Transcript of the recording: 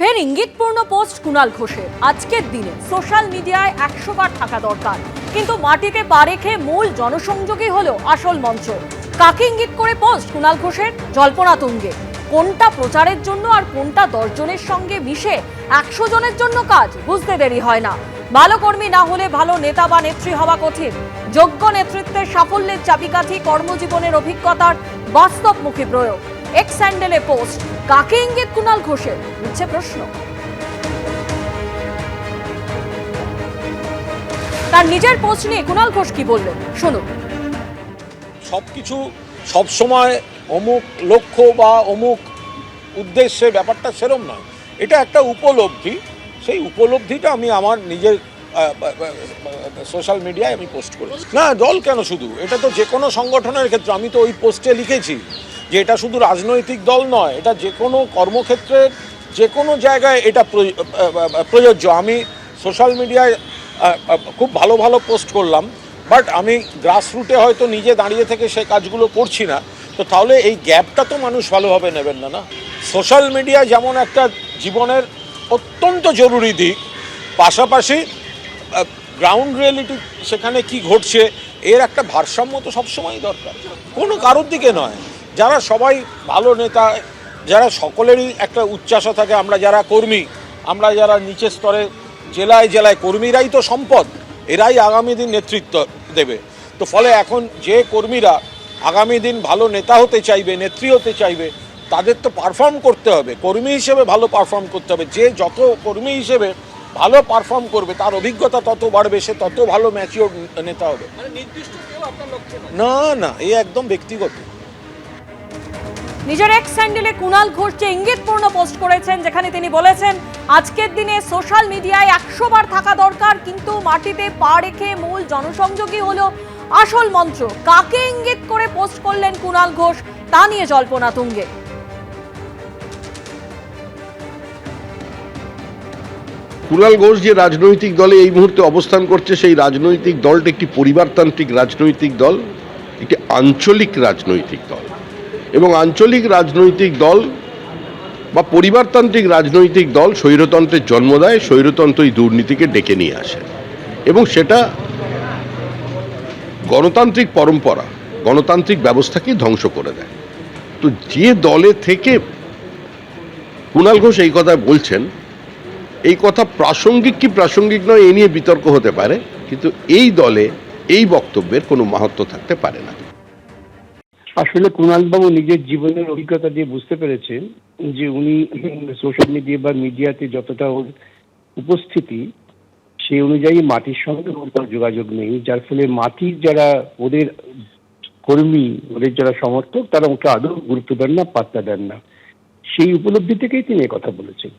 ফের ইঙ্গিতপূর্ণ পোস্ট কুণাল ঘোষের। আজকের দিনে সোশ্যাল মিডিয়ায় একশো বার থাকা দরকার। কিন্তু মাটিতে পা রেখে মূল জনসংযোগই হলো আসল মঞ্চ। কাকে ইঙ্গিত করে পোস্ট কুণাল ঘোষের? জল্পনা তুঙ্গে। কোনটা প্রচারের জন্য আর কোনটা দশজনের সঙ্গে মিশে একশো জনের জন্য কাজ বুঝতে দেরি হয় না। ভালো কর্মী না হলে ভালো নেতা বা নেত্রী হওয়া কঠিন। যোগ্য নেতৃত্বের সাফল্যের চাবিকাঠি কর্মজীবনের অভিজ্ঞতার বাস্তবমুখী প্রয়োগ। এক্স স্যান্ডেলে পোস্ট কাকে ইঙ্গিত কুণাল ঘোষের? উঠছে প্রশ্ন। তার নিজের পোস্ট নিয়ে কুণাল ঘোষ কি বললেন? শুনুন। সব কিছু সবসময় অমুক লক্ষ্য বা অমুক উদ্দেশ্যে ব্যাপারটা সেরম নয়। এটা একটা উপলব্ধি। সেই উপলব্ধিটা আমি আমার নিজের সোশ্যাল মিডিয়ায় আমি পোস্ট করেছি। না, দল কেন শুধু? এটা তো যে কোনো সংগঠনের ক্ষেত্রে, আমি তো ওই পোস্টে লিখেছি যে এটা শুধু রাজনৈতিক দল নয়, এটা যে কোনো কর্মক্ষেত্রের যে কোনো জায়গায় এটা প্রযোজ্য। আমি সোশ্যাল মিডিয়ায় খুব ভালো ভালো পোস্ট করলাম বাট আমি গ্রাসরুটে হয়তো নিজে দাঁড়িয়ে থেকে সে কাজগুলো করছি না। তো তাহলে এই গ্যাপটা তো মানুষ ভালোভাবে নেবেন না না? সোশ্যাল মিডিয়া যেমন একটা জীবনের অত্যন্ত জরুরি দিক, পাশাপাশি গ্রাউন্ড রিয়েলিটি সেখানে কি ঘটছে, এর একটা ভারসাম্য তো সবসময়ই দরকার। কোনো কারোর দিকে নয়। যারা সবাই ভালো নেতা, যারা সকলেরই একটা উচ্চাসা থাকে, আমরা যারা কর্মী, আমরা যারা নিচের স্তরে, জেলায় জেলায় কর্মীরাই তো সম্পদ, এরাই আগামী দিন নেতৃত্ব দেবে। তো ফলে এখন যে কর্মীরা আগামী দিন ভালো নেতা হতে চাইবে, নেত্রী হতে চাইবে, তাদের তো পারফর্ম করতে হবে। কর্মী হিসেবে ভালো পারফর্ম করতে হবে। যে যত কর্মী হিসেবে ভালো পারফর্ম করবে তার অভিজ্ঞতা তত বাড়বে সে তত ভালো ম্যাচিওর নেতা হবে। না না এ একদম ব্যক্তিগত। নিজের এক্স স্যান্ডেলে কুণাল ঘোষ যে ইঙ্গিতপূর্ণ পোস্ট করেছেন যেখানে তিনি বলেছেন আজকের দিনে সোশ্যাল মিডিয়ায় একশো বার থাকা দরকার কিন্তু মাটিতে পা রেখে মূল জনসংযোগই হলো আসল মন্ত্র। কাকে ইঙ্গিত করে পোস্ট করলেন কুণাল ঘোষ তা নিয়ে জল্পনা তুঙ্গে। কুণাল ঘোষ যে রাজনৈতিক দলে এই মুহূর্তে অবস্থান করছে, সেই রাজনৈতিক দলটি একটি পরিবারতান্ত্রিক রাজনৈতিক দল, একটি আঞ্চলিক রাজনৈতিক দল। এবং আঞ্চলিক রাজনৈতিক দল বা পরিবারতান্ত্রিক রাজনৈতিক দল স্বৈরতন্ত্রের জন্ম দেয় স্বৈরতন্ত্রই দুর্নীতিকে ডেকে নিয়ে আসে। এবং সেটা গণতান্ত্রিক পরম্পরা, গণতান্ত্রিক ব্যবস্থাকে ধ্বংস করে দেয়। তো যে দলে থেকে কুণাল ঘোষ এই কথা বলছেন এই কথা প্রাসঙ্গিক কি প্রাসঙ্গিক নয়, এ নিয়ে বিতর্ক হতে পারে, কিন্তু এই দলে এই বক্তব্যের কোনো মাহাত্ম থাকতে পারে না। আসলে কুণালবাবু নিজের জীবনের অভিজ্ঞতা দিয়ে বুঝতে পেরেছেন যে উনি সোশ্যাল মিডিয়া বা মিডিয়াতে যতটা ওর উপস্থিতি সেই অনুযায়ী মাটির সঙ্গে যোগাযোগ নেই, যার ফলে মাটির যারা ওদের কর্মী, ওদের যারা সমর্থক, তারা ওকে আদৌ গুরুত্ব দেন না, পাত্তা দেন না। সেই উপলব্ধি থেকেই তিনি কথা বলেছেন।